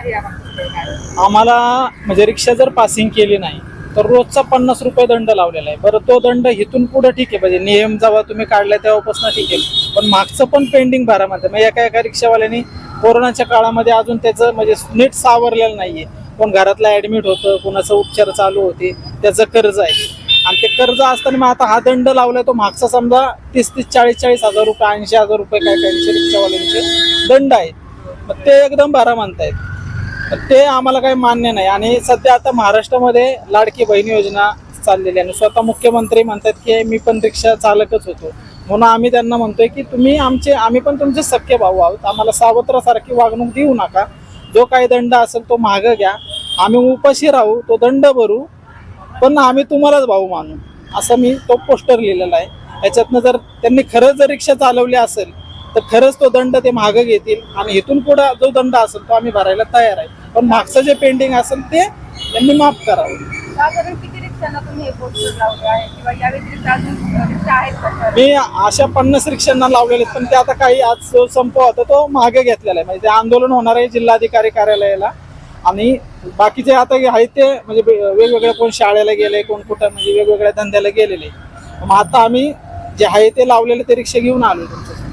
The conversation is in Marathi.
आम्हाला म्हणजे रिक्षा जर पासिंग केली नाही तर रोजचा पन्नास रुपये दंड लावलेला आहे. बरं तो दंड इथून पुढे ठीक आहे. म्हणजे नियम जेव्हा तुम्ही काढला तेव्हापासून ठीक आहे. पण मागचं पण पेंडिंग भरा म्हणतं मग एका एका रिक्षावाल्यानी कोरोनाच्या काळामध्ये अजून त्याचं म्हणजे नीट सावरलेलं नाहीये. कोण घरातला ऍडमिट होतं कोणाचं उपचार चालू होते त्याचं कर्ज आहे. आणि ते कर्ज असताना मग आता हा दंड लावलाय तो मागचा समजा तीस तीस चाळीस चाळीस हजार रुपये ऐंशी हजार रुपये काय काहींचे रिक्षावाल्यांचे दंड आहेत. मग ते एकदम भरा म्हणतायत ते आम्हाला काही मान्य नाही. आणि सध्या आता महाराष्ट्रामध्ये लाडकी बहीण योजना चाललेली आहे. आणि स्वतः मुख्यमंत्री म्हणतात की मी पण रिक्षा चालकच होतो. म्हणून आम्ही त्यांना म्हणतोय की तुम्ही आमचे आम्ही पण तुमचे सख्य भाऊ आहोत. आम्हाला सावत्रासारखी वागणूक देऊ नका. जो काही दंड असेल तो मागं घ्या. आम्ही उपाशी राहू तो दंड भरू. पण आम्ही तुम्हालाच भाऊ मानू. असं मी तो पोस्टर लिहिलेला आहे. याच्यातनं जर त्यांनी खरंच जर रिक्षा चालवली असेल तर खरंच तो दंड ते मागं घेतील. आणि इथून पुढे जो दंड असेल तो आम्ही भरायला तयार आहे. पण मागचं जे पेंडिंग असेल ते त्यांनी माफ करावं. साधारण किती रिक्षांना तुम्ही हे पोस्टर लावले आहे? किंवा या व्यतिरिक्त अजून रिक्षा आहेत का सर? मी अशा पन्नास रिक्षांना लावलेले आहेत, पण ते आता काही आज जो संप होता तो मागे घेतलेला आहे. म्हणजे ते आंदोलन होणार आहे जिल्हाधिकारी कार्यालयाला. आणि बाकीचे आता आहेत ते म्हणजे वे- वेगवेगळ्या कोण शाळेला गेले कोण कुठं म्हणजे वेगवेगळ्या धंद्याला गेलेले. मग आता आम्ही जे आहे ते लावलेले ते रिक्षा घेऊन आलो तुमच्या